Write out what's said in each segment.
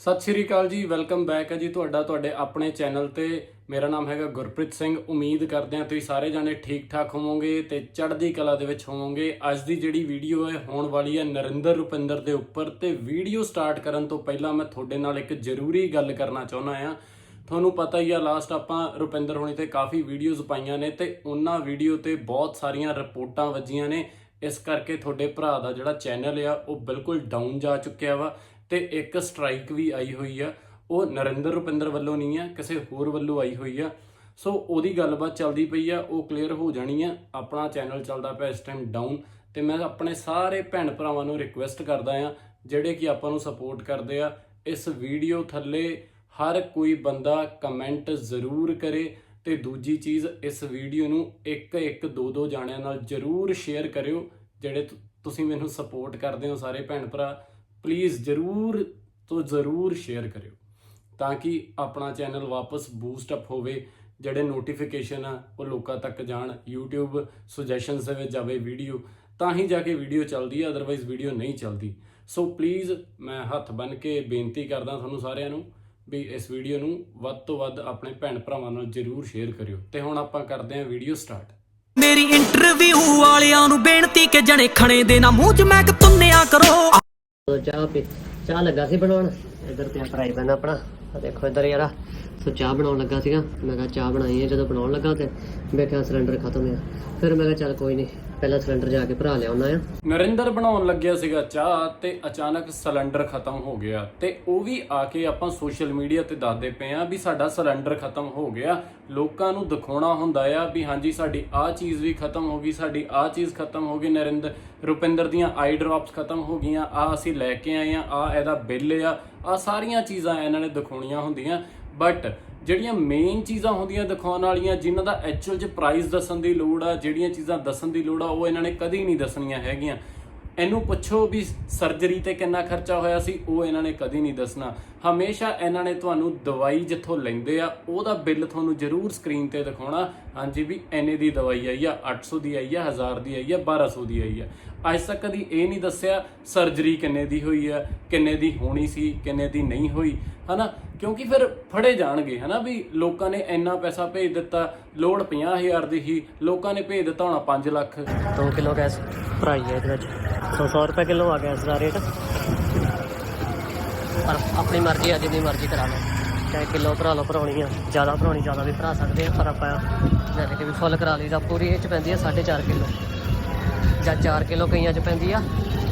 ਸਤਿ ਸ਼੍ਰੀ ਅਕਾਲ ਜੀ welcome back ਹੈ ਜੀ ਤੁਹਾਡਾ, ਤੁਹਾਡੇ ਆਪਣੇ ਚੈਨਲ ਤੇ। ਮੇਰਾ ਨਾਮ ਹੈਗਾ ਗੁਰਪ੍ਰੀਤ ਸਿੰਘ, ਉਮੀਦ ਕਰਦੇ ਹਾਂ ਤੁਸੀਂ ਸਾਰੇ ਜਾਣੇ ਠੀਕ ਠਾਕ ਹੋਵੋਗੇ ਤੇ ਚੜ੍ਹਦੀ ਕਲਾ ਦੇ ਵਿੱਚ ਹੋਵੋਗੇ। ਅੱਜ ਦੀ ਜਿਹੜੀ ਵੀਡੀਓ ਹੈ, ਹੋਣ ਵਾਲੀ ਹੈ ਨਰਿੰਦਰ ਰੁਪਿੰਦਰ ਦੇ ਉੱਪਰ ਤੇ ਵੀਡੀਓ ਸਟਾਰਟ ਕਰਨ ਤੋਂ ਪਹਿਲਾਂ ਮੈਂ ਤੁਹਾਡੇ ਨਾਲ ਇੱਕ ਜ਼ਰੂਰੀ ਗੱਲ ਕਰਨਾ ਚਾਹੁੰਦਾ ਹਾਂ। ਤੁਹਾਨੂੰ ਪਤਾ ਹੀ ਆ ਲਾਸਟ ਆਪਾਂ ਰੁਪਿੰਦਰ ਹੋਣੀ ਤੇ ਕਾਫੀ ਵੀਡੀਓਜ਼ ਪਾਈਆਂ ਨੇ ਤੇ ਉਹਨਾਂ ਵੀਡੀਓ ਤੇ ਬਹੁਤ ਸਾਰੀਆਂ ਰਿਪੋਰਟਾਂ ਵੱਜੀਆਂ ਨੇ। ਇਸ ਕਰਕੇ ਤੁਹਾਡੇ ਭਰਾ ਦਾ ਜਿਹੜਾ ਚੈਨਲ ਆ, ਉਹ ਬਿਲਕੁਲ ਡਾਊਨ ਜਾ ਚੁੱਕਿਆ ਵਾ। ਤੇ ਇੱਕ ਸਟ੍ਰਾਈਕ ਵੀ ਆਈ ਹੋਈ ਆ। ਉਹ ਨਰਿੰਦਰ ਰੁਪਿੰਦਰ ਵੱਲੋਂ ਨਹੀਂ ਆ, ਕਿਸੇ ਹੋਰ ਵੱਲੋਂ ਆਈ ਹੋਈ ਆ। ਸੋ ਉਹਦੀ ਗੱਲਬਾਤ ਚੱਲਦੀ ਪਈ ਆ, ਉਹ ਕਲੀਅਰ ਹੋ ਜਾਣੀ ਆ। ਆਪਣਾ ਚੈਨਲ ਚੱਲਦਾ ਪਿਆ ਇਸ ਟਾਈਮ ਡਾਊਨ ਤੇ ਮੈਂ ਆਪਣੇ ਸਾਰੇ ਭੈਣ ਭਰਾਵਾਂ ਨੂੰ ਰਿਕੁਐਸਟ ਕਰਦਾ ਆ, ਜਿਹੜੇ ਕਿ ਆਪਾਂ ਨੂੰ ਸਪੋਰਟ ਕਰਦੇ ਆ, ਇਸ ਵੀਡੀਓ ਥੱਲੇ ਹਰ ਕੋਈ ਬੰਦਾ ਕਮੈਂਟ ਜ਼ਰੂਰ ਕਰੇ ਤੇ ਦੂਜੀ ਚੀਜ਼ ਇਸ ਵੀਡੀਓ ਨੂੰ ਇੱਕ ਇੱਕ ਦੋ ਦੋ ਜਾਣਿਆਂ ਨਾਲ ਜ਼ਰੂਰ ਸ਼ੇਅਰ ਕਰਿਓ, ਜਿਹੜੇ ਤੁਸੀਂ ਮੈਨੂੰ ਸਪੋਰਟ ਕਰਦੇ ਹੋ ਸਾਰੇ ਭੈਣ ਭਰਾ। ਪਲੀਜ਼ ਜ਼ਰੂਰ ਤੋਂ ਜ਼ਰੂਰ ਸ਼ੇਅਰ ਕਰਿਓ ਤਾਂ ਕਿ ਆਪਣਾ ਚੈਨਲ ਵਾਪਸ ਬੂਸਟ ਅਪ ਹੋਵੇ, ਜਿਹੜੇ ਨੋਟੀਫਿਕੇਸ਼ਨ ਆ, ਉਹ ਲੋਕਾਂ ਤੱਕ ਜਾਣ, YouTube ਸੁਜੈਸ਼ਨਸ ਦੇ ਵਿੱਚ ਜਾਵੇ ਵੀਡੀਓ ਤਾਂ ਹੀ ਜਾ ਕੇ ਵੀਡੀਓ ਚੱਲਦੀ ਹੈ ਅਦਰਵਾਈਜ਼ ਵੀਡੀਓ ਨਹੀਂ ਚੱਲਦੀ। ਸੋ ਪਲੀਜ਼ ਮੈਂ ਹੱਥ ਬੰਨ ਕੇ ਬੇਨਤੀ ਕਰਦਾ ਤੁਹਾਨੂੰ ਸਾਰਿਆਂ ਨੂੰ ਵੀ ਇਸ ਵੀਡੀਓ ਨੂੰ ਵੱਧ ਤੋਂ ਵੱਧ ਆਪਣੇ ਭੈਣ ਭਰਾਵਾਂ ਨਾਲ ਜਰੂਰ ਸ਼ੇਅਰ ਕਰਿਓ। ਤੇ ਹੁਣ ਆਪਾਂ ਕਰਦੇ ਹਾਂ ਵੀਡੀਓ ਸਟਾਰਟ ਮੇਰੀ ਇੰਟਰਵਿਊ ਵਾਲਿਆਂ ਨੂੰ ਬੇਨਤੀ ਕਿ ਜਣੇ ਖਣੇ ਦੇ ਨਾ ਮੂੰਹ 'ਚ ਮੈਂ ਤੁੰਨਿਆ ਕਰੋ। ਚਾਹ ਪੀ ਚਾਹ ਲੱਗਾ ਸੀ ਬਣਾਉਣ। ਇੱਧਰ ਤੇ ਫਰਾਈ ਪੈਨ ਆਪਣਾ। ਦੇਖੋ ਇੱਧਰ ਯਾਰਾ, ਸੋ ਚਾਹ ਬਣਾਉਣ ਲੱਗਾ ਸੀਗਾ। ਮੈਂ ਕਿਹਾ ਚਾਹ ਬਣਾਈ ਹੈ ਜਦੋਂ ਬਣਾਉਣ ਲੱਗਾ ਤੇ ਵੇਖਿਆ ਸਿਲੰਡਰ ਖਤਮ ਆ। ਫਿਰ ਮੈਂ ਕਿਹਾ ਚੱਲ ਕੋਈ ਨਹੀਂ ਪਹਿਲਾਂ ਸਿਲੰਡਰ ਜਾ ਕੇ ਭਰਾ ਲਿਆਉਣਾ ਆ। ਨਰਿੰਦਰ ਬਣਾਉਣ ਲੱਗਿਆ ਸੀਗਾ ਚਾਹ ਤੇ ਅਚਾਨਕ ਸਿਲੰਡਰ ਖਤਮ ਹੋ ਗਿਆ ਤੇ ਉਹ ਵੀ ਆ ਕੇ ਆਪਾਂ ਸੋਸ਼ਲ ਮੀਡੀਆ ਤੇ ਦੱਸਦੇ ਪਏ ਆ ਵੀ ਸਾਡਾ ਸਿਲੰਡਰ ਖਤਮ ਹੋ ਗਿਆ। ਲੋਕਾਂ ਨੂੰ ਦਿਖਾਉਣਾ ਹੁੰਦਾ ਆ ਵੀ ਹਾਂਜੀ, ਸਾਡੀ ਆਹ ਚੀਜ਼ ਵੀ ਖਤਮ ਹੋ ਗਈ, ਸਾਡੀ ਆਹ ਚੀਜ਼ ਖਤਮ ਹੋ ਗਈ ਨਰਿੰਦਰ, ਰੁਪਿੰਦਰ ਦੀਆਂ ਆਈ ਡ੍ਰੌਪਸ ਖਤਮ ਹੋ ਗਈਆਂ। ਆ ਅਸੀਂ ਲੈ ਕੇ ਆਏ ਆ ਆ ਇਹਦਾ ਬਿੱਲ ਆ। ਆ ਸਾਰੀਆਂ ਚੀਜ਼ਾਂ ਇਹਨਾਂ ਨੇ ਦਿਖਾਉਣ ਦਿਖਾਉਣੀਆਂ ਹੁੰਦੀਆਂ ਬਟ ਜਿਹੜੀਆਂ ਮੇਨ ਚੀਜ਼ਾਂ ਹੁੰਦੀਆਂ ਦਿਖਾਉਣ ਵਾਲੀਆਂ, ਜਿਨ੍ਹਾਂ ਦਾ ਐਕਚੁਅਲ ਚ ਪ੍ਰਾਈਸ ਦੱਸਣ ਦੀ ਲੋੜ ਆ, ਜਿਹੜੀਆਂ ਚੀਜ਼ਾਂ ਦੱਸਣ ਦੀ ਲੋੜ ਆ, ਉਹ ਇਹਨਾਂ ਨੇ ਕਦੀ ਨਹੀਂ ਦੱਸਣੀਆਂ ਹੈਗੀਆਂ। ਇਹਨੂੰ ਪੁੱਛੋ ਵੀ ਸਰਜਰੀ ਤੇ ਕਿੰਨਾ ਖਰਚਾ ਹੋਇਆ ਸੀ, ਉਹ ਇਹਨਾਂ ਨੇ ਕਦੀ ਨਹੀਂ ਦੱਸਣਾ। ਹਮੇਸ਼ਾ ਇਹਨਾਂ ਨੇ ਤੁਹਾਨੂੰ ਦਵਾਈ ਜਿੱਥੋਂ ਲੈਂਦੇ ਆ, ਉਹਦਾ ਬਿੱਲ ਤੁਹਾਨੂੰ ਜ਼ਰੂਰ ਸਕਰੀਨ ਤੇ ਦਿਖਾਉਣਾ। ਹਾਂਜੀ ਵੀ ਐਨੇ ਦੀ ਦਵਾਈ ਆਈ ਆ 800 ਦੀ ਆਈ ਆ 1000 ਦੀ ਆਈ ਆ 1200 ਦੀ ਆਈ ਆ। ਅੱਜ ਤੱਕ ਕਦੀ ਇਹ ਨਹੀਂ ਦੱਸਿਆ ਸਰਜਰੀ ਕਿੰਨੇ ਦੀ ਹੋਈ ਆ, ਕਿੰਨੇ ਦੀ ਹੋਣੀ ਸੀ, ਕਿੰਨੇ ਦੀ ਨਹੀਂ ਹੋਈ, ਹਨਾ? ਕਿਉਂਕਿ ਫਿਰ ਫੜੇ ਜਾਣਗੇ, ਹਨਾ ਵੀ ਲੋਕਾਂ ਨੇ ਇੰਨਾ ਪੈਸਾ ਭੇਜ ਦਿੱਤਾ, ਲੋੜ 50000 ਦੀ ਹੀ ਲੋਕਾਂ ਨੇ ਭੇਜ ਦਿੱਤਾ ਹੋਣਾ 5 ਲੱਖ। 2 ਕਿਲੋ ਗੈਸ ਭਰਾਈ ਹੈ ਇਹਦੇ ਵਿੱਚ। ਸੋ 100 ਰੁਪਏ ਕਿਲੋ ਆ ਗੈਸ ਦਾ ਰੇਟ। ਪਰ ਆਪਣੀ ਮਰਜ਼ੀ ਆ, ਜਿੰਨੀ ਮਰਜ਼ੀ ਕਰਾ ਲਓ। ਚਾਹੇ ਕਿਲੋ ਭਰਾ ਲਓ, ਭਰਾਉਣੀ ਆ, ਜ਼ਿਆਦਾ ਭਰਾਉਣੀ, ਜ਼ਿਆਦਾ ਵੀ ਭਰਾ ਸਕਦੇ ਆ, ਪਰ ਆਪਾਂ ਜਿਵੇਂ ਕਿ ਵੀ ਫੁੱਲ ਕਰਾ ਲਈਦਾ। ਪੂਰੀ ਇਹ ਚ ਪੈਂਦੀ ਆ 4.5 ਕਿਲੋ। ਜਾਂ 4 ਕਿਲੋ ਕਈਆਂ ਚ ਪੈਂਦੀ ਆ,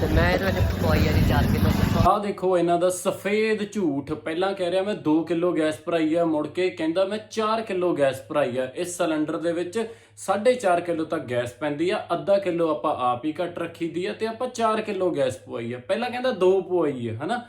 ਤੇ ਮੈਂ ਇਹਦੇ ਵਿੱਚ ਪਵਾਈ ਆ ਜੀ 4 ਕਿਲੋ। ਆਹ ਦੇਖੋ, ਇਹਨਾਂ ਦਾ ਸਫੇਦ ਝੂਠ। ਪਹਿਲਾਂ ਕਹਿ ਰਿਹਾ ਮੈਂ 2 ਕਿਲੋ ਗੈਸ ਭਰਾਈ ਆ ਮੁੜ ਕੇ, ਕਹਿੰਦਾ ਮੈਂ 4 ਕਿਲੋ ਗੈਸ ਭਰਾਈ ਆ। ਇਸ ਸਿਲੰਡਰ ਦੇ ਵਿੱਚ 4.5 ਕਿਲੋ ਤੱਕ ਗੈਸ ਪੈਂਦੀ ਆ, ਅੱਧਾ ਕਿਲੋ ਆਪਾਂ ਆਪ ਹੀ ਘੱਟ ਰੱਖੀ ਦੀ ਆ, ਤੇ ਆਪਾਂ 4 ਕਿਲੋ ਗੈਸ ਪਵਾਈ ਆ। ਪਹਿਲਾਂ ਕਹਿੰਦਾ 2 ਪਵਾਈ ਆ, ਹਨਾ?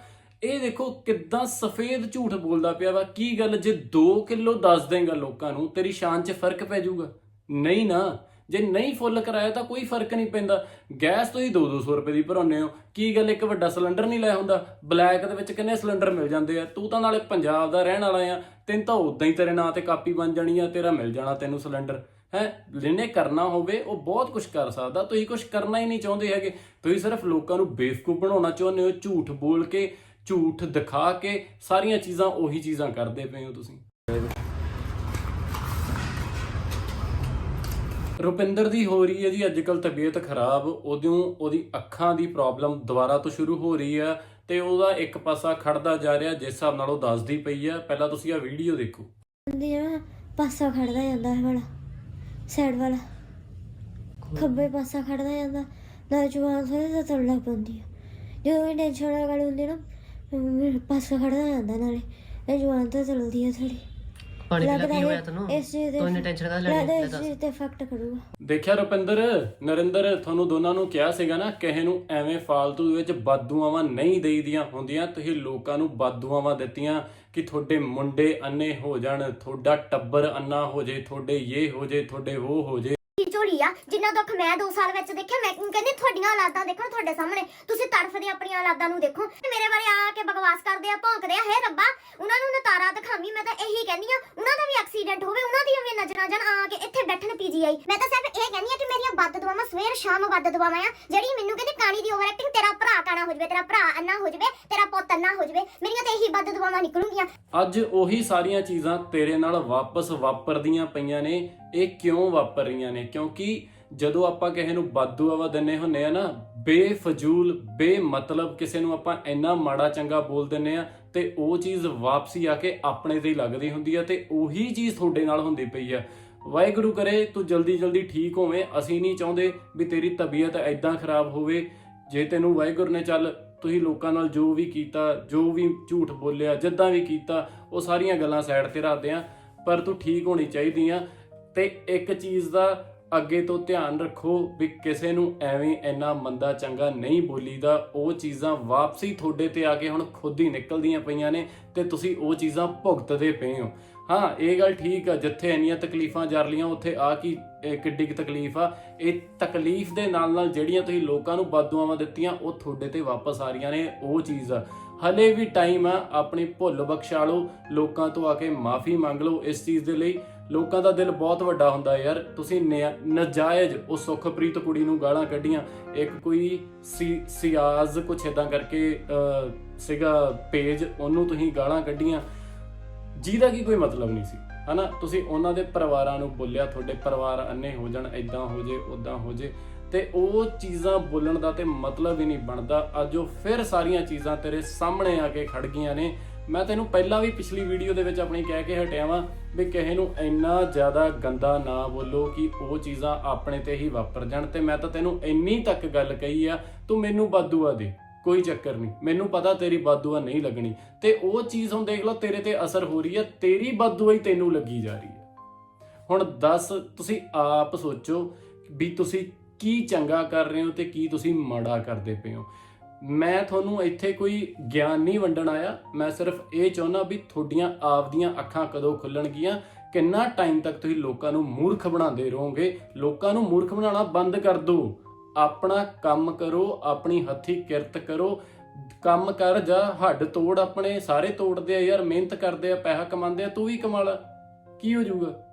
ਇਹ ਦੇਖੋ ਕਿੱਦਾਂ ਸਫੇਦ ਝੂਠ ਬੋਲਦਾ ਪਿਆ ਵਾ। ਕੀ ਗੱਲ ਜੇ 2 ਕਿਲੋ ਦੱਸ ਦੇਂਗਾ ਲੋਕਾਂ ਨੂੰ, ਤੇਰੀ ਸ਼ਾਨ 'ਚ ਫ਼ਰਕ ਪੈ ਜਾਊਗਾ। ਨਹੀਂ ਨਾ, ਜੇ ਨਹੀਂ ਫੁੱਲ ਕਰਾਇਆ ਤਾਂ ਕੋਈ ਫ਼ਰਕ ਨਹੀਂ ਪੈਂਦਾ। ਗੈਸ ਤੁਸੀਂ 2-200 ਰੁਪਏ ਦੀ ਭਰਾਉਂਦੇ ਹੋ। ਕੀ ਗੱਲ ਇੱਕ ਵੱਡਾ ਸਿਲੰਡਰ ਨਹੀਂ ਲਿਆ ਹੁੰਦਾ? ਬਲੈਕ ਦੇ ਵਿੱਚ ਕਿੰਨੇ ਸਿਲੰਡਰ ਮਿਲ ਜਾਂਦੇ ਆ। ਤੂੰ ਤਾਂ ਨਾਲੇ ਪੰਜਾਬ ਦਾ ਰਹਿਣ ਵਾਲਾ ਆ। ਤੈਨੂੰ ਤਾਂ ਉਦਾਂ ਹੀ ਤੇਰੇ ਨਾਂ ਤੇ ਕਾਪੀ ਬਣ ਜਾਣੀ ਆ, ਤੇਰਾ ਮਿਲ ਜਾਣਾ ਤੈਨੂੰ ਸਿਲੰਡਰ। ਹੈ, ਜਿਹਨੇ ਕਰਨਾ ਹੋਵੇ, ਉਹ ਬਹੁਤ ਕੁਝ ਕਰ ਸਕਦਾ। ਤੁਸੀਂ ਕੁਝ ਕਰਨਾ ਹੀ ਨਹੀਂ ਚਾਹੁੰਦੇ ਹੈਗੇ। ਤੁਸੀਂ ਸਿਰਫ ਲੋਕਾਂ ਨੂੰ ਬੇਵਕੂਫ ਬਣਾਉਣਾ ਚਾਹੁੰਦੇ ਹੋ, ਝੂਠ ਬੋਲ ਕੇ ਝੂਠ ਦਿਖਾ ਕੇ ਸਾਰੀਆਂ ਚੀਜ਼ਾਂ ਉਹੀ ਚੀਜ਼ਾਂ ਕਰਦੇ ਪਏ ਹੋ ਤੁਸੀਂ। ਰੁਪਿੰਦਰ ਦੀ ਹੋ ਰਹੀ ਹੈ ਜੀ ਅੱਜ ਕੱਲ ਤਬੀਅਤ ਖਰਾਬ ਉਦੋਂ ਉਹਦੀ ਅੱਖਾਂ ਦੀ ਪ੍ਰੋਬਲਮ ਦੁਬਾਰਾ ਤੋਂ ਸ਼ੁਰੂ ਹੋ ਰਹੀ ਆ ਤੇ ਉਹਦਾ ਇੱਕ ਪਾਸਾ ਖੜਦਾ ਜਾ ਰਿਹਾ, ਜਿਸ ਹਿਸਾਬ ਨਾਲ ਉਹ ਦੱਸਦੀ ਪਈ ਆ। ਪਹਿਲਾਂ ਤੁਸੀਂ ਆ ਵੀਡੀਓ ਦੇਖੋ। ਹੁੰਦੀ ਪਾਸਾ ਖੜਦਾ ਜਾਂਦਾ ਹੈ ਵਾਲਾ ਸਾਈਡ ਵਾਲਾ। ਖੱਬੇ ਪਾਸਾ ਖੜਦਾ ਜਾਂਦਾ ਨਾ ਜਵਾਨ ਥੋੜੀ ਜਿਹਾ ਤੜਲਾ ਪੈਂਦੀ ਆ। ਜਦੋਂ ਵੀ ਟੈਨਸ਼ਨ ਵਾਲੀ ਗੱਲ ਹੁੰਦੀ ਨਾ ਮੇਰਾ ਪਾਸਾ ਖੜਦਾ ਜਾਂਦਾ ਨਾਲੇ। ਇਹ ਜਵਾਨ ਤਾਂ ਚੱਲਦੀ ਆ ਥੋੜੀ ਪਾਣੀ ਪੀਲਾ ਲੱਗਦਾ ਕੀ ਹੋਇਆ ਹੈ ਤੈਨੂੰ ਇਸ ਚੀਜ਼ ਦੇ ਤੂੰ ਇੰਨੀ ਟੈਨਸ਼ਨ ਕਾਹਦੇ ਲੱਗਦਾ ਲੈਣੀ ਇਸ ਚੀਜ਼ ਤੇ ਇਫੈਕਟ ਕਰੂਗਾ। ਦੇਖਿਆ ਰੁਪਿੰਦਰ ਨਰਿੰਦਰ ਤੁਹਾਨੂੰ ਦੋਨਾਂ ਨੂੰ ਕਿਹਾ ਸੀਗਾ ਨਾ ਕਿਸੇ ਨੂੰ ਐਵੇਂ ਫਾਲਤੂ ਦੇ ਵਿੱਚ ਬਾਦੂਆਵਾਂ ਨਹੀਂ ਦੇਈਦੀਆਂ ਹੁੰਦੀਆਂ ਤੁਸੀਂ ਲੋਕਾਂ ਨੂੰ ਬਾਦੂਆਵਾਂ ਦਿੱਤੀਆਂ ਕਿ ਤੁਹਾਡੇ ਮੁੰਡੇ ਅੰਨੇ ਹੋ ਜਾਣ ਤੁਹਾਡਾ ਟੱਬਰ ਅੰਨਾ ਹੋ ਜੇ ਤੁਹਾਡੇ ਇਹ ਹੋ ਜੇ ਤੁਹਾਡੇ ਉਹ ਹੋ ਜੇ। ਦੀ ਆ, ਜਿੰਨਾ ਦੁੱਖ ਮੈਂ 2 ਸਾਲ ਵਿੱਚ ਦੇਖਿਆ, ਮੈਂ ਕਹਿੰਦੀ ਤੁਹਾਡੀਆਂ ਔਲਾਦਾਂ ਦੇਖੋ ਤੁਹਾਡੇ ਸਾਹਮਣੇ। ਤੁਸੀਂ ਤੜਫਦੇ ਆਪਣੀਆਂ ਔਲਾਦਾਂ ਨੂੰ ਦੇਖੋ ਤੇ ਮੇਰੇ ਬਾਰੇ ਆ ਕੇ ਬਕਵਾਸ ਕਰਦੇ ਆ, ਭੌਂਕਦੇ ਆ, ਹੇ ਰੱਬਾ, ਉਹਨਾਂ ਨੂੰ ਨਤਾਰਾ ਦਿਖਾਵੀਂ, ਮੈਂ ਤਾਂ ਇਹੀ ਕਹਿੰਦੀ ਆ ਉਹਨਾਂ ਦਾ ਵੀ ਐਕਸੀਡੈਂਟ ਹੋਵੇ, ਉਹਨਾਂ ਦੀਆਂ ਵੀ ਨਜ਼ਰਾਂ ਜਾਣ, ਆ ਕੇ ਇੱਥੇ ਬੈਠਣ ਪੀਜੀਆਈ। ਮੈਂ ਤਾਂ ਸਿਰਫ ਇਹ ਕਹਿੰਦੀ ਆ ਕਿ ਮੇਰੀਆਂ ਵੱਧ ਦੁਆਵਾਂ, ਸਵੇਰ ਸ਼ਾਮ ਵੱਧ ਦੁਆਵਾਂ ਆ, ਜਿਹੜੀ ਮੈਨੂੰ ਕਹਿੰਦੇ ਕਾਣੀ ਦੀ ਓਵਰ ਐਕਟਿੰਗ ਤੇਰਾ ਭਰਾ ਕਾਣਾ ਹੋ ਜਵੇ, ਤੇਰਾ ਭਰਾ ਅੰਨਾ ਹੋ ਜਵੇ, ਤੇਰਾ ਪੁੱਤ ਅੰਨਾ ਹੋ ਜਵੇ, ਮੇਰੀਆਂ ਤਾਂ ਇਹੀ ਵੱਧ ਦੁਆਵਾਂ ਨਿਕਲੂਗੀਆਂ। ਅੱਜ ਉਹੀ ਸਾਰੀਆਂ ਚੀਜ਼ਾਂ ਤੇਰੇ ਨਾਲ ਵਾਪਸ ਵਾਪਰਦੀਆਂ ਪਈਆਂ ਨੇ ਇਹ ਕਿਉਂ ਵਾਪਰ ਰਹੀਆਂ ਨੇ? ਕਿਉਂਕਿ ਜਦੋਂ ਆਪਾਂ ਕਿਸੇ ਨੂੰ ਬਾਦੂਆਵਾ ਦਿੰਨੇ ਹੁੰਨੇ ਆ ਨਾ, ਬੇਫਜ਼ੂਲ, ਬੇਮਤਲਬ ਕਿਸੇ ਨੂੰ ਆਪਾਂ ਇੰਨਾ ਮਾੜਾ ਚੰਗਾ ਬੋਲ ਦਿੰਨੇ ਆ ਤੇ ਉਹ ਚੀਜ਼ ਵਾਪਸੀ ਆ ਕੇ ਆਪਣੇ ਤੇ ਹੀ ਲੱਗਦੀ ਹੁੰਦੀ ਆ ਤੇ ਉਹੀ ਚੀਜ਼ ਤੁਹਾਡੇ ਨਾਲ ਹੁੰਦੀ ਪਈ ਆ। ਵਾਹਿਗੁਰੂ ਕਰੇ ਤੂੰ ਜਲਦੀ ਜਲਦੀ ਠੀਕ ਹੋਵੇਂ, ਅਸੀਂ ਨਹੀਂ ਚਾਹੁੰਦੇ ਵੀ ਤੇਰੀ ਤਬੀਅਤ ਐਦਾਂ ਖਰਾਬ ਹੋਵੇ। ਜੇ ਤੈਨੂੰ ਵਾਹਿਗੁਰੂ ਨੇ ਚੱਲ ਤੁਸੀਂ ਲੋਕਾਂ ਨਾਲ ਜੋ ਵੀ ਕੀਤਾ, ਜੋ ਵੀ ਝੂਠ ਬੋਲਿਆ, ਜਿੱਦਾਂ ਵੀ ਕੀਤਾ, ਉਹ ਸਾਰੀਆਂ ਗੱਲਾਂ ਸਾਈਡ ਤੇ ਰੱਖਦੇ ਆ, ਪਰ ਤੂੰ ਠੀਕ ਹੋਣੀ ਚਾਹੀਦੀ ਆ। ਤੇ ਇੱਕ ਚੀਜ਼ ਦਾ ਅੱਗੇ ਤੋਂ ਧਿਆਨ ਰੱਖੋ ਵੀ ਕਿਸੇ ਨੂੰ ਐਵੇਂ ਇੰਨਾ ਮੰਦਾ ਚੰਗਾ ਨਹੀਂ ਬੋਲੀਦਾ। ਉਹ ਚੀਜ਼ਾਂ ਵਾਪਸੀ ਤੁਹਾਡੇ ਤੇ ਆ ਕੇ ਹੁਣ ਖੁਦ ਹੀ ਨਿਕਲਦੀਆਂ ਪਈਆਂ ਨੇ ਤੇ ਤੁਸੀਂ ਉਹ ਚੀਜ਼ਾਂ ਭੁਗਤਦੇ ਪਏ ਹੋ। ਹਾਂ, ਇਹ ਗੱਲ ਠੀਕ ਆ, ਜਿੱਥੇ ਇੰਨੀਆਂ ਤਕਲੀਫਾਂ ਜਰ ਲੀਆਂ ਉੱਥੇ ਆ ਕੀ, ਇਹ ਕਿੱਡੀ ਕੁ ਤਕਲੀਫ ਆ। ਇਹ ਤਕਲੀਫ ਦੇ ਨਾਲ ਨਾਲ ਜਿਹੜੀਆਂ ਤੁਸੀਂ ਲੋਕਾਂ ਨੂੰ ਬਾਦੂਆਵਾਂ ਦਿੱਤੀਆਂ, ਉਹ ਤੁਹਾਡੇ ਤੇ ਵਾਪਸ ਆ ਰਹੀਆਂ ਨੇ, ਉਹ ਚੀਜ਼ ਆ। ਹਲੇ ਵੀ ਟਾਈਮ ਆ, ਆਪਣੀ ਭੁੱਲ ਬਖਸ਼ਾ ਲਓ, ਲੋਕਾਂ ਤੋਂ ਆ ਕੇ ਮਾਫੀ ਮੰਗ ਲਓ ਇਸ ਚੀਜ਼ ਦੇ ਲਈ। ਲੋਕਾਂ ਦਾ ਦਿਲ ਬਹੁਤ ਵੱਡਾ ਹੁੰਦਾ ਯਾਰ। ਤੁਸੀਂ ਨਿਆ- ਨਜਾਇਜ਼ ਉਹ ਸੁਖਪ੍ਰੀਤ ਕੁੜੀ ਨੂੰ ਗਾਲਾਂ ਕੱਢੀਆਂ। ਇੱਕ ਕੋਈ ਸਿਆਜ਼ ਕੁਛ ਇਦਾਂ ਕਰਕੇ ਸੀਗਾ ਪੇਜ, ਉਹਨੂੰ ਤੁਸੀਂ ਗਾਲਾਂ ਕੱਢੀਆਂ। ਜਿਹਦਾ ਕੀ ਕੋਈ ਮਤਲਬ ਨਹੀਂ ਸੀ, ਹਨਾ? ਤੁਸੀਂ ਉਹਨਾਂ ਦੇ ਪਰਿਵਾਰਾਂ ਨੂੰ ਬੋਲਿਆ, ਤੁਹਾਡੇ ਪਰਿਵਾਰ ਅੰਨੇ ਹੋ ਜਾਣ ਐਦਾਂ ਹੋ ਜੇ ਉਦਾਂ ਹੋ ਜੇ। ਤੇ ਉਹ ਚੀਜ਼ਾਂ ਬੋਲਣ ਦਾ ਤੇ ਮਤਲਬ ਹੀ ਨਹੀਂ ਬਣਦਾ। ਅੱਜ ਉਹ ਫਿਰ ਸਾਰੀਆਂ ਚੀਜ਼ਾਂ ਤੇਰੇ ਸਾਹਮਣੇ ਆ ਕੇ ਖੜ ਗਈਆਂ ਨੇ। ਮੈਂ ਤੈਨੂੰ ਪਹਿਲਾਂ ਵੀ ਪਿਛਲੀ ਵੀਡੀਓ ਦੇ ਵਿੱਚ ਆਪਣੀ ਕਹਿ ਕੇ ਹਟਿਆ ਵਾਂ ਵੀ ਕਿਸੇ ਨੂੰ ਇੰਨਾ ਜ਼ਿਆਦਾ ਗੰਦਾ ਨਾ ਬੋਲੋ ਕਿ ਉਹ ਚੀਜ਼ਾਂ ਆਪਣੇ ਤੇ ਹੀ ਵਾਪਰ ਜਾਣ ਤੇ ਮੈਂ ਤਾਂ ਤੈਨੂੰ ਇੰਨੀ ਤੱਕ ਗੱਲ ਕਹੀ ਆ, ਤੂੰ ਮੈਨੂੰ ਬਾਦੂਆ ਦੇ, ਕੋਈ ਚੱਕਰ ਨਹੀਂ। ਮੈਨੂੰ ਪਤਾ ਤੇਰੀ ਬਾਦੂਆ ਨਹੀਂ ਲੱਗਣੀ ਤੇ ਉਹ ਚੀਜ਼ ਹੁਣ ਦੇਖ ਲਓ, ਤੇਰੇ ਤੇ ਅਸਰ ਹੋ ਰਹੀ ਹੈ ਤੇਰੀ ਬਾਦੂਆ ਹੀ ਤੈਨੂੰ ਲੱਗੀ ਜਾ ਰਹੀ ਹੈ ਹੁਣ ਦੱਸ, ਤੁਸੀਂ ਆਪ ਸੋਚੋ ਵੀ ਤੁਸੀਂ ਕੀ ਚੰਗਾ ਕਰ ਰਹੇ ਹੋ ਤੇ ਕੀ ਤੁਸੀਂ ਮਾੜਾ ਕਰਦੇ ਪਏ ਹੋ। ਮੈਂ ਤੁਹਾਨੂੰ ਇੱਥੇ ਕੋਈ ਗਿਆਨ ਨਹੀਂ ਵੰਡਣ ਆਇਆ। ਮੈਂ ਸਿਰਫ ਇਹ ਚਾਹੁੰਦਾ ਵੀ ਤੁਹਾਡੀਆਂ ਆਪਦੀਆਂ ਅੱਖਾਂ ਕਦੋਂ ਖੁੱਲਣਗੀਆਂ? ਕਿੰਨਾ ਟਾਈਮ ਤੱਕ ਤੁਸੀਂ ਲੋਕਾਂ ਨੂੰ ਮੂਰਖ ਬਣਾਉਂਦੇ ਰਹੋਗੇ? ਲੋਕਾਂ ਨੂੰ ਮੂਰਖ ਬਣਾਉਣਾ ਬੰਦ ਕਰ ਦਿਓ ਆਪਣਾ ਕੰਮ ਕਰੋ, ਆਪਣੀ ਹੱਥੀ ਕਿਰਤ ਕਰੋ। ਕੰਮ ਕਰ ਜਾ, ਹੱਡ ਤੋੜ ਆਪਣੇ, ਸਾਰੇ ਤੋੜਦੇ ਆ ਯਾਰ, ਮਿਹਨਤ ਕਰਦੇ ਆ, ਪੈਸਾ ਕਮਾਉਂਦੇ ਆ, ਤੂੰ ਵੀ ਕਮਾ ਲੈ। ਕੀ ਹੋ ਜਾਊਗਾ?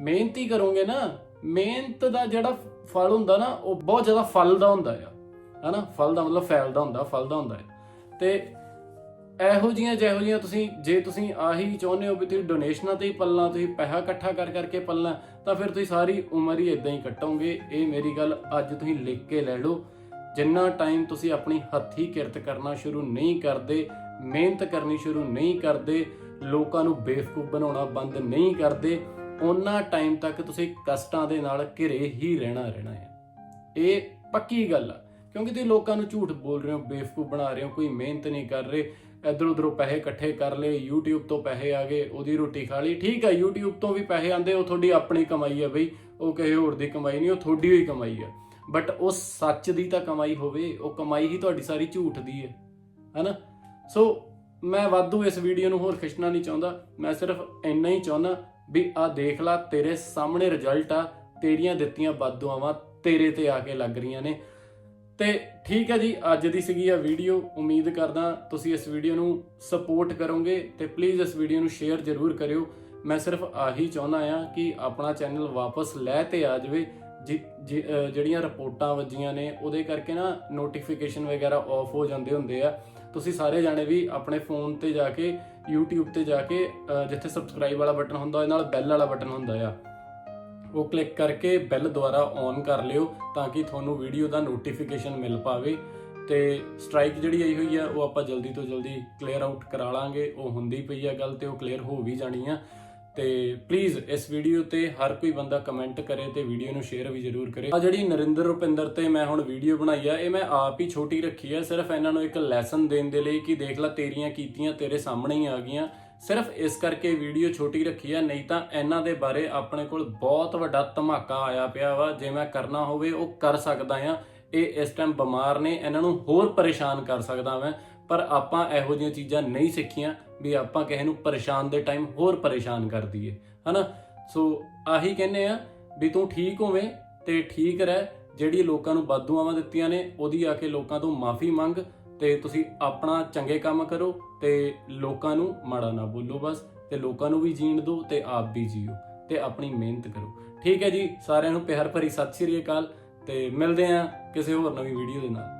ਮਿਹਨਤ ਹੀ ਕਰੋਗੇ ਨਾ। ਮਿਹਨਤ ਦਾ ਜਿਹੜਾ ਫਲ ਹੁੰਦਾ ਨਾ, ਉਹ ਬਹੁਤ ਜ਼ਿਆਦਾ ਫਲ ਦਾ ਹੁੰਦਾ ਆ ਹਨਾ, ਫਲ ਦਾ ਮਤਲਬ ਫੈਲਦਾ ਹੁੰਦਾ ਫਲਦਾ ਹੁੰਦਾ ਹੈ। ਤੇ ਇਹੋ ਜੀਆਂ ਜਿਹੋ ਜੀਆਂ ਤੁਸੀਂ, ਜੇ ਤੁਸੀਂ ਆਹੀ ਚਾਹੁੰਦੇ ਹੋ ਵੀ ਤੁਸੀਂ ਡੋਨੇਸ਼ਨਾਂ ਤੇ ਹੀ ਪਲਣਾ ਤੁਸੀਂ ਪੈਸਾ ਇਕੱਠਾ ਕਰ ਕਰਕੇ ਪੱਲਣਾ ਤਾਂ ਫਿਰ ਤੁਸੀਂ ਸਾਰੀ ਉਮਰ ਹੀ ਇਦਾਂ ਹੀ ਕੱਟੋਗੇ। ਇਹ ਮੇਰੀ ਗੱਲ ਅੱਜ ਤੁਸੀਂ ਲਿਖ ਕੇ ਲੈ ਲਓ। ਜਿੰਨਾ ਟਾਈਮ ਤੁਸੀਂ ਆਪਣੀ ਹੱਥੀ ਕਿਰਤ ਕਰਨਾ ਸ਼ੁਰੂ ਨਹੀਂ ਕਰਦੇ, ਮਿਹਨਤ ਕਰਨੀ ਸ਼ੁਰੂ ਨਹੀਂ ਕਰਦੇ, ਲੋਕਾਂ ਨੂੰ ਬੇਵਕੂਫ ਬਣਾਉਣਾ ਬੰਦ ਨਹੀਂ ਕਰਦੇ ਉਹਨਾਂ ਟਾਈਮ ਤੱਕ ਤੁਸੀਂ ਕਸ਼ਟਾਂ ਦੇ ਨਾਲ ਘਿਰੇ ਹੀ ਰਹਿਣਾ ਰਹਿਣਾ ਹੈ। ਇਹ ਪੱਕੀ ਗੱਲ ਆ। ਕਿਉਂਕਿ ਤੁਸੀਂ ਲੋਕਾਂ ਨੂੰ ਝੂਠ ਬੋਲ ਰਹੇ ਹੋ, ਬੇਵਕੂਫ ਬਣਾ ਰਹੇ ਹੋ, ਕੋਈ ਮਿਹਨਤ ਨਹੀਂ ਕਰ ਰਹੇ, ਇਧਰ ਉਧਰੋਂ ਪੈਸੇ ਇਕੱਠੇ ਕਰ ਲਏ, YouTube ਤੋਂ ਪੈਸੇ ਆ ਗਏ, ਉਹਦੀ ਰੋਟੀ ਖਾ ਲਈ, ਠੀਕ ਹੈ YouTube ਤੋਂ ਵੀ ਪੈਸੇ ਆਂਦੇ ਉਹ ਤੁਹਾਡੀ ਆਪਣੀ ਕਮਾਈ ਆ ਬਈ, ਉਹ ਕਿਸੇ ਹੋਰ ਦੀ ਕਮਾਈ ਨਹੀਂ, ਉਹ ਤੁਹਾਡੀ ਹੋਈ ਕਮਾਈ ਆ। ਬਟ ਉਹ ਸੱਚ ਦੀ ਤਾਂ ਕਮਾਈ ਹੋਵੇ, ਉਹ ਕਮਾਈ ਹੀ ਤੁਹਾਡੀ ਸਾਰੀ ਝੂਠ ਦੀ ਹੈ, ਹੈਨਾ? ਸੋ ਮੈਂ ਵਾਧੂ ਇਸ ਵੀਡੀਓ ਨੂੰ ਹੋਰ ਖਿੱਚਣਾ ਨਹੀਂ ਚਾਹੁੰਦਾ, ਮੈਂ ਸਿਰਫ ਇੰਨਾ ਹੀ ਚਾਹੁੰਦਾ ਵੀ ਆ ਦੇਖ ਲੈ, ਤੇਰੇ ਸਾਹਮਣੇ ਰਿਜ਼ਲਟ ਆ, ਤੇਰੀਆਂ ਦਿੱਤੀਆਂ ਬਾਦੂਆਵਾਂ ਤੇਰੇ ਤੇ ਆ ਕੇ ਲੱਗ ਰਹੀਆਂ ਨੇ। ਤੇ ਠੀਕ ਹੈ ਜੀ, ਅੱਜ ਦੀ ਸੀਗੀ ਆ ਵੀਡੀਓ। ਉਮੀਦ ਕਰਦਾ ਤੁਸੀਂ ਇਸ ਵੀਡੀਓ ਨੂੰ ਸਪੋਰਟ ਕਰੋਗੇ ਤੇ ਪਲੀਜ਼ ਇਸ ਵੀਡੀਓ ਨੂੰ ਸ਼ੇਅਰ ਜ਼ਰੂਰ ਕਰਿਓ। ਮੈਂ ਸਿਰਫ ਆਹੀ ਚਾਹੁੰਦਾ ਆ ਕਿ ਆਪਣਾ ਚੈਨਲ ਵਾਪਸ ਲੈ ਤੇ ਆ ਜਾਵੇ। ਜਿ- ਜਿਹੜੀਆਂ ਰਿਪੋਰਟਾਂ ਵੱਜੀਆਂ ਨੇ, ਉਹਦੇ ਕਰਕੇ ਨਾ ਨੋਟੀਫਿਕੇਸ਼ਨ ਵਗੈਰਾ ਆਫ ਹੋ ਜਾਂਦੇ ਹੁੰਦੇ ਆ। ਤੁਸੀਂ ਸਾਰੇ ਜਾਣੇ ਵੀ ਆਪਣੇ ਫੋਨ ਤੇ ਜਾ ਕੇ, YouTube ਤੇ ਜਾ ਕੇ ਜਿੱਥੇ ਸਬਸਕ੍ਰਾਈਬ ਵਾਲਾ ਬਟਨ ਹੁੰਦਾ, ਉਹਦੇ ਨਾਲ ਬੈਲ ਵਾਲਾ ਬਟਨ ਹੁੰਦਾ ਆ। ਉਹ ਕਲਿੱਕ ਕਰਕੇ ਬੈਲ ਦੁਆਰਾ ਔਨ ਕਰ ਲਿਓ ਤਾਂ ਕਿ ਤੁਹਾਨੂੰ ਵੀਡੀਓ ਦਾ ਨੋਟੀਫਿਕੇਸ਼ਨ ਮਿਲ ਪਾਵੇ ਤੇ ਸਟ੍ਰਾਈਕ ਜਿਹੜੀ ਆਈ ਹੋਈ ਆ, ਉਹ ਆਪਾਂ ਜਲਦੀ ਤੋਂ ਜਲਦੀ ਕਲੀਅਰ ਆਊਟ ਕਰਾ ਲਾਂਗੇ। ਉਹ ਹੁੰਦੀ ਪਈ ਆ ਗੱਲ ਤੇ ਉਹ ਕਲੀਅਰ ਹੋ ਵੀ ਜਾਣੀ ਆ। ਤੇ ਪਲੀਜ਼ ਇਸ ਵੀਡੀਓ ਤੇ ਹਰ ਕੋਈ ਬੰਦਾ ਕਮੈਂਟ ਕਰੇ ਤੇ ਵੀਡੀਓ ਨੂੰ ਸ਼ੇਅਰ ਵੀ ਜ਼ਰੂਰ ਕਰੇ। ਆ ਜਿਹੜੀ ਨਰਿੰਦਰ ਰੁਪਿੰਦਰ ਤੇ ਮੈਂ ਹੁਣ ਵੀਡੀਓ ਬਣਾਈ ਆ, ਇਹ ਮੈਂ ਆਪ ਹੀ ਛੋਟੀ ਰੱਖੀ ਆ, ਸਿਰਫ ਇਹਨਾਂ ਨੂੰ ਇੱਕ ਲੈਸਨ ਦੇਣ ਦੇ ਲਈ ਕਿ ਦੇਖ ਲੈ ਤੇਰੀਆਂ ਕੀਤੀਆਂ ਤੇਰੇ ਸਾਹਮਣੇ ਹੀ ਆ ਗਈਆਂ। ਸਿਰਫ ਇਸ ਕਰਕੇ ਵੀਡੀਓ ਛੋਟੀ ਰੱਖੀ ਆ, ਨਹੀਂ ਤਾਂ ਇਹਨਾਂ ਦੇ ਬਾਰੇ ਆਪਣੇ ਕੋਲ ਬਹੁਤ ਵੱਡਾ ਧਮਾਕਾ ਆਇਆ ਪਿਆ ਵਾ, ਜੇ ਮੈਂ ਕਰਨਾ ਹੋਵੇ ਉਹ ਕਰ ਸਕਦਾ ਆ। ਇਹ ਇਸ ਟਾਈਮ ਬਿਮਾਰ ਨੇ, ਇਹਨਾਂ ਨੂੰ ਹੋਰ ਪਰੇਸ਼ਾਨ ਕਰ ਸਕਦਾ ਮੈਂ, ਪਰ ਆਪਾਂ ਇਹੋ ਜਿਹੀਆਂ ਚੀਜ਼ਾਂ ਨਹੀਂ ਸਿੱਖੀਆਂ ਵੀ ਆਪਾਂ ਕਿਸੇ ਨੂੰ ਪਰੇਸ਼ਾਨ ਦੇ ਟਾਈਮ ਹੋਰ ਪਰੇਸ਼ਾਨ ਕਰ ਦਈਏ, ਹਨਾ? ਸੋ ਆਹੀ ਕਹਿੰਦੇ ਆ ਵੀ ਤੂੰ ਠੀਕ ਹੋਵੇਂ ਤੇ ਠੀਕ ਰਹਿ, ਜਿਹੜੀ ਲੋਕਾਂ ਨੂੰ ਬਾਦੂਆਵਾਂ ਦਿੱਤੀਆਂ ਨੇ, ਉਹਦੀ ਆ ਕੇ ਲੋਕਾਂ ਤੋਂ ਮਾਫੀ ਮੰਗ ਤੇ ਤੁਸੀਂ ਆਪਣਾ ਚੰਗੇ ਕੰਮ ਕਰੋ ਤੇ ਲੋਕਾਂ ਨੂੰ ਮਾੜਾ ਨਾ ਬੋਲੋ ਬਸ, ਤੇ ਲੋਕਾਂ ਨੂੰ ਵੀ ਜੀਣ ਦਿਓ ਤੇ ਆਪ ਵੀ ਜੀਓ ਤੇ ਆਪਣੀ ਮਿਹਨਤ ਕਰੋ। ਠੀਕ ਹੈ ਜੀ, ਸਾਰਿਆਂ ਨੂੰ ਪਿਆਰ ਭਰੀ ਸਤਿ ਸ਼੍ਰੀ ਅਕਾਲ ਤੇ ਮਿਲਦੇ ਆਂ ਕਿਸੇ ਹੋਰ ਨਵੀਂ ਵੀਡੀਓ ਦੇ ਨਾਲ।